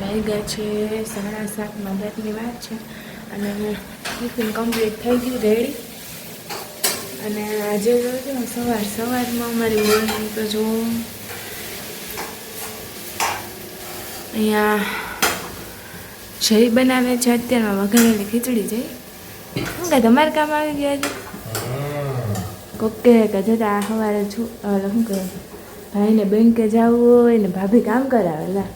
વાગ્યા છે, સાડા સાતમાં બેટની વાત છે. અને ટિફિન કમ્પ્લીટ થઈ ગયું રેડી અને આજે જોજો સવાર સવારમાં અમારી મોર્નિંગ તો જો અહીંયા જય બનાવે છે. અત્યારમાં વઘારેલી ખીચડી જઈ શું કે તમારે કામ આવી ગયા છે? કોકે કે જતા સવારે છું. શું કહે ભાઈને બેંકે જવું હોય ને ભાભી કામ કરાવે, લા.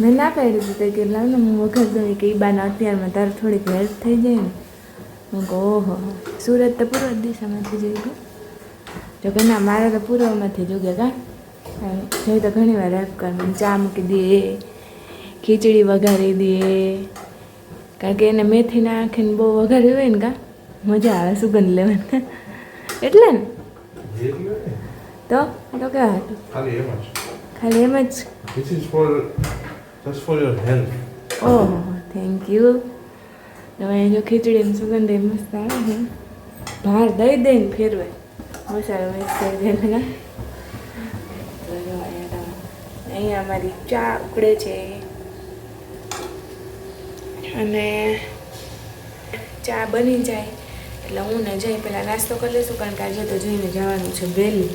મેં ના પાડી દીધું કે લાવ ને હું વઘાર દઉં કે એ બાના અત્યારમાં તારે થોડીક હેલ્પ થઈ જાય ને. હું કહું ઓહો. સુરત તો પૂર્વ દિશામાંથી જોઈ ગયું. જો કે ના મારે તો પૂર્વમાંથી જોગે કા જોઈ તો ઘણી વાર હેલ્પ કર મને ચા મૂકી દે ખીચડી વઘારી દે. કારણ કે એને મેથી નાખીને બહુ વઘારી હોય ને કા મજા આવે સુગંધ લેવાની. એટલે ને? તો તો? કે હતું ખાલી એમ જ. ખાલી એમ જ? This is for just for your health oh thank you હવે જો ખીચડીની સુગંધ એમ મસ્ત આવે છે બહાર દઈ દઈને ફેરવે. મસાલો મિક્સ કરી દે તમે- અહીંયા અમારી ચા ઉકળે છે. અને ચા બની જાય. એટલે હું ને જઈ પહેલાં નાસ્તો કરી લઈશું કારણ કે આજે તો જઈને જવાનું છે વહેલું.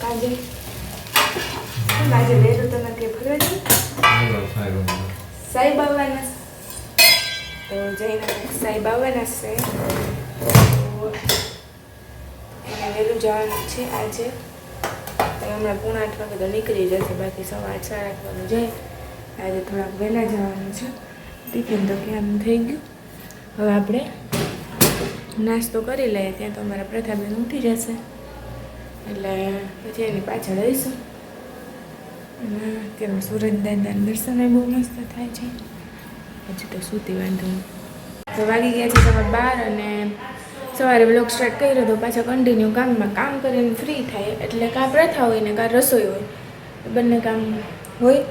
કાજે આજે વહેલું તમે નથી ફરવા જવું સાહેબ આવવાના તો જઈને સાહેબ આવવાના છે. તો એને વહેલું જવાનું છે આજે. હમણાં પૂણા આઠ વાગે તો નીકળી જશે બાકી સવા આઠ સાડા આઠ વાગે જાય. આજે થોડાક વહેલા જવાનું છે. ટિફિન તો કેમ થઈ ગયું. હવે આપણે નાસ્તો કરી લઈએ, ત્યાં તો અમારા પ્રથાબેન ઉઠી જશે. એટલે પછી એની પાછળ રહીશું. અને અત્યારમાં સૂરજ દાદાના દર્શન બહુ મસ્ત થાય છે. પછી તો સૂતી વાંધો તો વાગી ગયા છે સવાર બાર અને સવારે બ્લોગ સ્ટાર્ટ કર્યો તો પાછા કન્ટિન્યુ કામમાં કામ કરીને ફ્રી થાય. એટલે કાં પ્રથા હોય ને કાં રસોઈ હોય. બંને કામ હોય.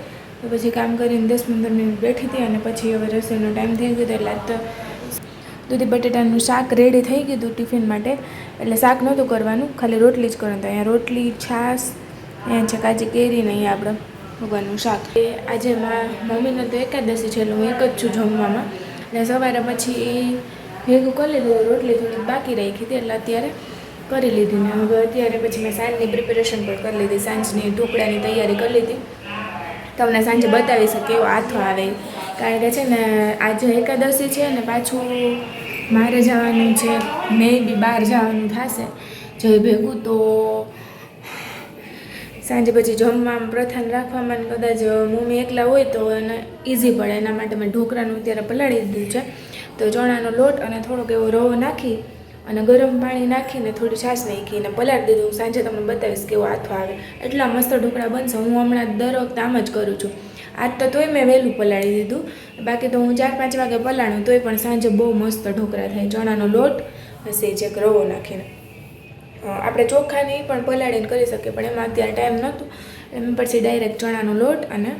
તો પછી કામ કરીને દસ પંદર મિનિટ બેઠી હતી અને પછી હવે રસોઈનો ટાઈમ થઈ ગયો એટલે આજ તો દૂધી બટેટાનું શાક રેડી થઈ ગયું હતું ટિફિન માટે. એટલે શાક નહોતું કરવાનું, ખાલી રોટલી જ કરવાનું અહીંયા રોટલી, છાશ, અહીંયા છે કાચી કેરી ને અહીંયા આપણે ભગવાનનું શાક. એ આજે મમ્મીને તો એકાદશી છે, એટલે હું એક જ છું જમવામાં. એટલે સવારે પછી એ ભેગું કરી લીધું રોટલી થોડીક બાકી રાખી હતી, એટલે અત્યારે કરી લીધી ને હવે અત્યારે પછી મેં સાંજની પ્રિપેરેશન પણ કરી લીધી. સાંજની ઢોકળાની તૈયારી કરી લીધી. તમને સાંજે બતાવી શકે એવો હાથો આવે. કારણ કે છે ને આજે એકાદશી છે ને પાછું મારે જવાનું છે. મે બી બહાર જવાનું થશે. જય ભેગું તો સાંજે પછી જમવા પ્રથાન રાખવામાં કદાચ મમ્મી એકલા હોય તો એને ઇઝી પડે. એના માટે મેં ઢોકળાનું અત્યારે પલાળી દીધું છે. તો ચણાનો લોટ અને થોડોક એવો રવો નાખી અને ગરમ પાણી નાખીને થોડી છાશ નાખીને પલાળી દીધું. સાંજે તમને બતાવીશ કેવો આથો આવે. એટલા મસ્ત ઢોકળા બનશે. હું હમણાં દર વખતે આમ જ કરું છું. આજ તો તોય મેં વહેલું પલાળી દીધું. બાકી તો હું ચાર પાંચ વાગે પલાળું તોય પણ સાંજે બહુ મસ્ત ઢોકળા થાય. ચણાનો લોટ હશે જે રવો નાખીને. આપણે આપણે નહીં પણ પલાળીને કરી શકીએ, પણ એમાં અત્યારે ટાઈમ નહોતું. એમ પછી ડાયરેક્ટ ચણાનો લોટ અને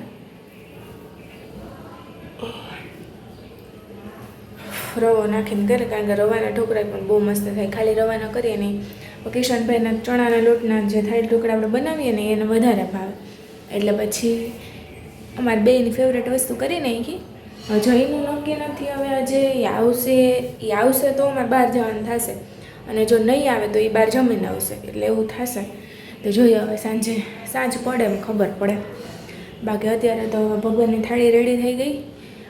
રવો નાખીને કરે કારણ કે રવાના ઢોકળા પણ બહુ મસ્ત થાય. ખાલી રવાના કરીએ નહીં. કિશનભાઈના ચણાના લોટના જે થાળી ઢોકળા આપણે બનાવીએ ને એને વધારે ભાવે. એટલે પછી અમારે બેની ફેવરેટ વસ્તુ કરી નાખી. જઈનું નક્કી નથી હવે આજે એ આવશે એ આવશે તો અમારે બહાર જવાનું થશે. અને જો નહીં આવે તો એ બહાર જમીને આવશે, એટલે એવું થશે. તો જોઈએ હવે સાંજે, સાંજ પડે એમ ખબર પડે. બાકી અત્યારે તો ભગવાનની થાળી રેડી થઈ ગઈ.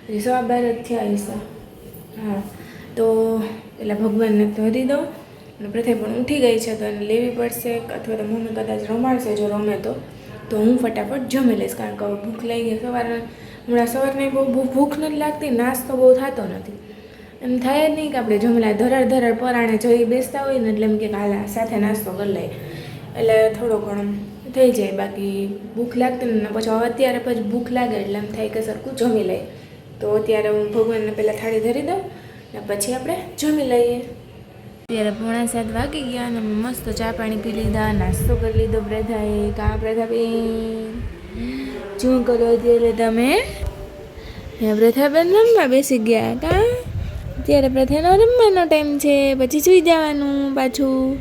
હજી સવા બાર જ થયા હશે. હા, તો એટલે ભગવાનને ધરી દઉં. અને પ્રથા પણ ઉઠી ગઈ છે તો એને લેવી પડશે, અથવા તો મમ્મી કદાચ રમાડશે જો રમે તો. તો હું ફટાફટ જમી લઈશ કારણ કે હવે ભૂખ લાગી ગઈ, સવારે હમણાં સવારને બહુ ભૂખ નથી લાગતી, નાસ્તો બહુ થતો નથી. એમ થાય જ નહીં કે આપણે જમલા ધરાડ ધરાડ પરાણે જઈ બેસતા હોય ને એટલે એમ કે હાલ સાથે નાસ્તો કરી લઈએ. એટલે થોડો ઘણો થઈ જાય, બાકી ભૂખ લાગતી ને પછી હવે અત્યારે પછી ભૂખ લાગે એટલે એમ થાય કે સરખું જમી લઈએ. તો અત્યારે હું ભગવાનને પહેલાં થાળી ધરી દઉં ને પછી આપણે જમી લઈએ. અત્યારે પોણા સાત વાગી ગયા અને મસ્ત ચા પાણી પી લીધા, નાસ્તો કરી લીધો પ્રથાએ કા પ્રથાબેન શું કરો અત્યારે તમે? પ્રથાબેન રમવા બેસી ગયા કા અત્યારે પ્રથાનો રમવાનો ટાઈમ છે, પછી જોઈ જવાનું પાછું.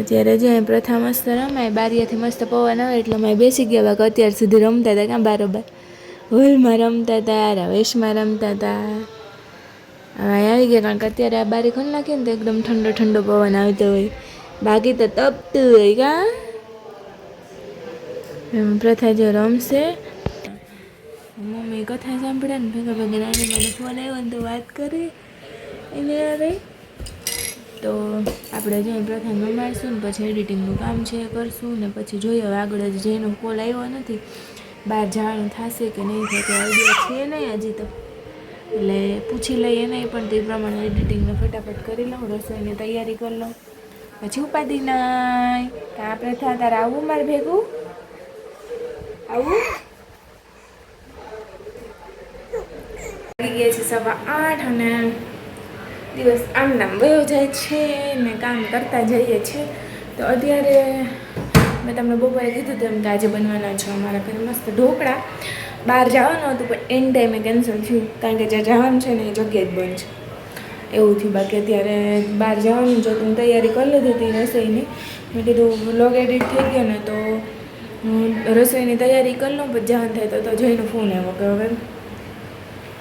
અત્યારે જો પ્રથા મસ્ત રમાય બારીયાથી મસ્ત પવન આવે એટલે અમે બેસી ગયા, બાકી અત્યાર સુધી રમતા હતા ક્યાં બારોબાર? હોલમાં રમતા હતા રવેશમાં રમતા હતા. હવે આવી ગયા, કારણ કે અત્યારે આ બારી ખોલી નાખીએ ને તો એકદમ ઠંડો ઠંડો પવન આવતો હોય. બાકી તો તપતું હોય, કા? પ્રથા જો રમશે. મમ્મી કથા સાંભળે ને ભેગા ભેગા નાની મને ફોન આવ્યો ને તો વાત કરી. એને યારે તો આપણે જો પ્રથમ રમાડશું ને પછી એડિટિંગનું કામ છે કરશું ને પછી જોઈએ હવે આગળ જ જેનો કોલ આવ્યો નથી બહાર જવાનું થશે કે નહીં થાય તો આઈડિયા છે નહીં હજી તો. એટલે પૂછી લઈએ નહીં, પણ તે પ્રમાણે એડિટિંગને ફટાફટ કરી લઉં, રસોઈની તૈયારી કરી લઉં. પછી ઉપાધિ નહીં કે આપણે થયા તારે આવું મારે ભેગું? આવું ગયા છે સવા આઠ અને દિવસ આમ નામ વયો જાય છે ને કામ કરતા જઈએ છીએ. તો અત્યારે મેં તમને બપોરે કીધું તેમ કે આજે બનવાના છો અમારા ઘરે મસ્ત ઢોકળા. બહાર જવાનું હતું, પણ એન ટાઈમે કેન્સલ થયું. કારણ કે જ્યાં જવાનું છે ને એ જગ્યા જ બંધ છે. એવું થયું. બાકી અત્યારે બહાર જવાનું જો હું તૈયારી કરી લીધી હતી રસોઈની. મેં કીધું વ્લોગ એડિટ થઈ ગયો ને તો હું રસોઈની તૈયારી કરી લઉં, પછી જવાનું થાય તો જઈને ફોન આવ્યો કે હવે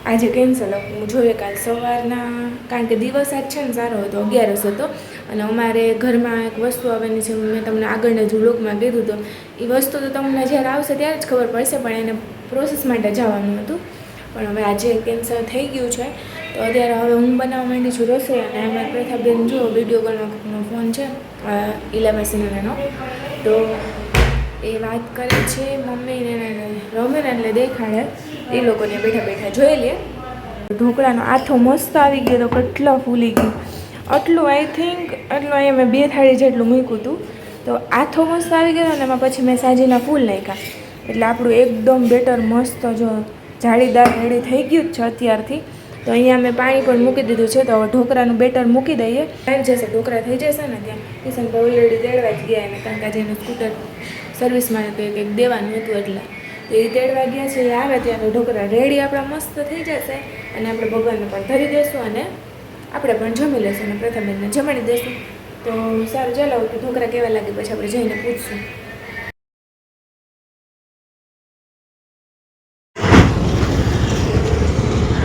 આજે કેન્સલ હું જોઈએ કાલ સવારના, કારણ કે દિવસ આજ છે ને સારો હતો, અગિયારસ હતો. અને અમારે ઘરમાં એક વસ્તુ આવવાની છે મેં તમને આગળના જુલોકમાં કીધું તો એ વસ્તુ તો તમને જ્યારે આવશે ત્યારે જ ખબર પડશે, પણ એને પ્રોસેસ માટે જવાનું હતું. પણ હવે આજે કેન્સલ થઈ ગયું છે. તો અત્યારે હવે હું બનાવવા માંડી છું રસોઈ અને અમારી પ્રથાબેન જો વીડિયો કોલનો ફોન છે ઇલેવન સિનેમાનો તો એ વાત કરે છે મમ્મીને એને રમે એટલે દેખાડે. એ લોકોને બેઠા બેઠા જોઈ લે. ઢોકળાનો આથો મસ્ત આવી ગયો તો કેટલો ફૂલી ગયો. આટલું આઈ થિંક આટલું અહીંયા મેં બે થાળી જેટલું મૂક્યું હતું. તો આથો મસ્ત આવી ગયો અને એમાં પછી મેં સાજીના ફૂલ નાખ્યા. એટલે આપણું એકદમ બેટર, મસ્ત જો જાળીદાર રેડી થઈ ગયું જ છે અત્યારથી. તો અહીંયા મેં પાણી પણ મૂકી દીધું છે, તો હવે ઢોકળાનું બેટર મૂકી દઈએ. ટાઈમ જશે ઢોકળા થઈ જશે ને ત્યાં. કિશનભાઈ ઓલરેડી તેડવા જ ગયા એને, કારણ કે આજે એનું સ્કૂટર સર્વિસ માટે કંઈક કંઈક દેવાનું હતું એટલે. તો એ તેડવા ગયા છે, એ આવે ત્યારે ઢોકળા રેડી આપણા મસ્ત થઈ જશે. અને આપણે ભગવાનને પણ ધરી દઈશું અને આપણે પણ જમી લઈશું અને પ્રથમબેનને જમાડી દઈશું તો સારું, ચાલો તો ઢોકળા કેવા લાગે પછી આપણે જઈને પૂછશું.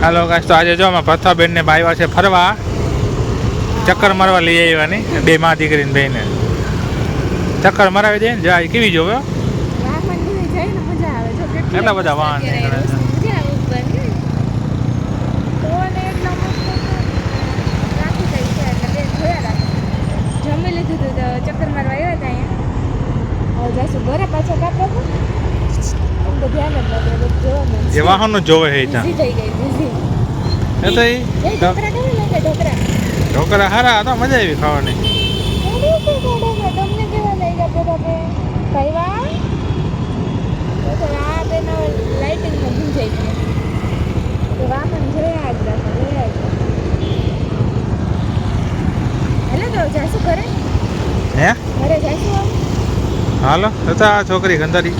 હાલો ગાઈસ તો આજે જો અમે પ્રથાબેનને આવ્યા છે ફરવા, ચક્કર મારવા લઈ આવ્યા ની બે માં દીકરીને બેને ચક્કર મરાવી દે ને જાય કેવી જોવે? કેટલા બધા વાહન જમી લીધું ચક્કર મારવા આવ્યા હતા અહીંયા? જઈશું ઘરે પાછો કાપડો જે વાહનો જોવે છે ત્યાં. એ તો એ ઢોકળા હારા હતા મજા આવી ખાવાની. હેલો હે? હતા આ છોકરી ગંધારી.